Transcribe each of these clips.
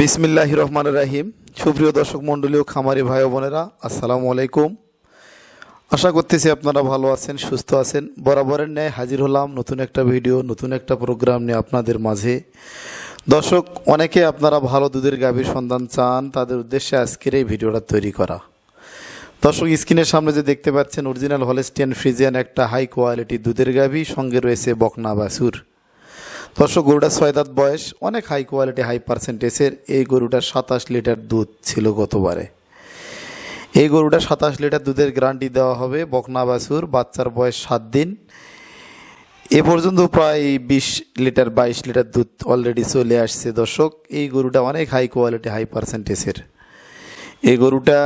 বিসমিল্লাহ রহমান রাহিম। সুপ্রিয় দর্শক মণ্ডলী ও খামারি ভাই বোনেরা, আসসালামু আলাইকুম। আশা করতেছি আপনারা ভালো আছেন, সুস্থ আছেন। বরাবরের ন্যায় হাজির হলাম নতুন একটা ভিডিও, নতুন একটা প্রোগ্রাম নিয়ে আপনাদের মাঝে। দর্শক, অনেকে আপনারা ভালো দুধের গাভীর সন্ধান চান, তাদের উদ্দেশ্যে আজকের এই ভিডিওটা তৈরি করা। দর্শক, স্ক্রিনের সামনে যে দেখতে পাচ্ছেন, অরিজিনাল হলেস্টিয়ান ফ্রিজিয়ান একটা হাই কোয়ালিটি দুধের গাভী, সঙ্গে রয়েছে বকনা বাসুর দর্শক গরুটা ছয় দাঁত বয়স, অনেক হাই কোয়ালিটি হাই পার্সেন্টেজের এই গরুটার সাতাশ লিটার দুধ ছিল গতবারে। এই গরুটা সাতাশ লিটার দুধের গ্যারান্টি দেওয়া হবে বকনা বাছুর বাচ্চার বয়স সাত দিন। এ পর্যন্ত প্রায় বিশ লিটার, বাইশ লিটার দুধ অলরেডি চলে আসছে দর্শক। এই গরুটা অনেক হাই কোয়ালিটি হাই পার্সেন্টেজের এই গরুটা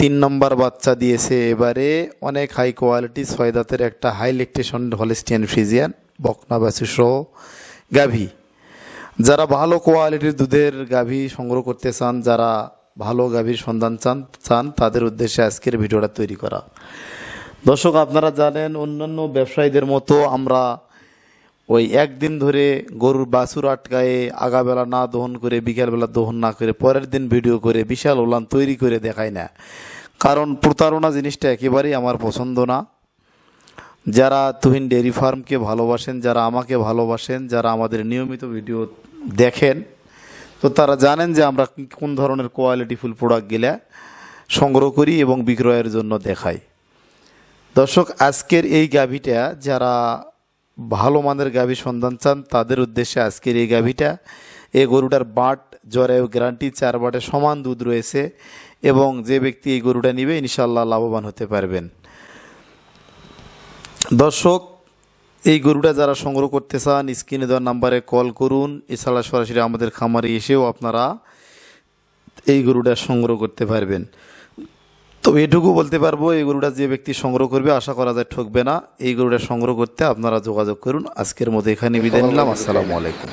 তিন নম্বর বাচ্চা দিয়েছে এবারে। অনেক হাই কোয়ালিটি ছয় দাঁতের একটা হাই ইলেকট্রেশন হলেস্টিয়ান ফ্রিজিয়ান বকনা বাছুর সহ গাভী। যারা ভালো কোয়ালিটির দুধের গাভী সংগ্রহ করতে চান, যারা ভালো গাভীর সন্ধান চান চান, তাদের উদ্দেশ্যে আজকের ভিডিওটা তৈরি করা। দর্শক, আপনারা জানেন, অন্যান্য ব্যবসায়ীদের মতো আমরা ওই একদিন ধরে গরুর বাছুর আটকায়ে আগাবেলা না দহন করে, বিকেলবেলা দহন না করে, পরের দিন ভিডিও করে, বিশাল ওলান তৈরি করে দেখায় না। কারণ প্রতারণা জিনিসটা একেবারেই আমার পছন্দ না। যারা তুহিন ডেয়ারি ফার্মকে ভালোবাসেন, যারা আমাকে ভালোবাসেন, যারা আমাদের নিয়মিত ভিডিও দেখেন, তো তারা জানেন যে আমরা কোন ধরনের কোয়ালিটিফুল প্রোডাক্ট গেলে সংগ্রহ করি এবং বিক্রয়ের জন্য দেখাই। দর্শক, আজকের এই গাভীটা যারা ভালো মানের গাভী সন্ধান চান, তাদের উদ্দেশ্যে আজকের এই গাভীটা। এই গরুটার বাট জ্বরেও গ্যারান্টি, চার বাটে সমান দুধ রয়েছে এবং যে ব্যক্তি এই গরুটা নিবে ইনশাল্লাহ লাভবান হতে পারবেন। দর্শক, এই গরুটা যারা সংগ্রহ করতে চান, স্ক্রিনে দেওয়ার নাম্বারে কল করুন। এছাড়া সরাসরি আমাদের খামারে এসেও আপনারা এই গরুটা সংগ্রহ করতে পারবেন। তো এটুকু বলতে পারব, এই গরুটা যে ব্যক্তি সংগ্রহ করবে, আশা করা যায় ঠকবে না। এই গরুটা সংগ্রহ করতে আপনারা যোগাযোগ করুন। আজকের মতো এখানে বিদায় নিলাম। আসসালামু আলাইকুম।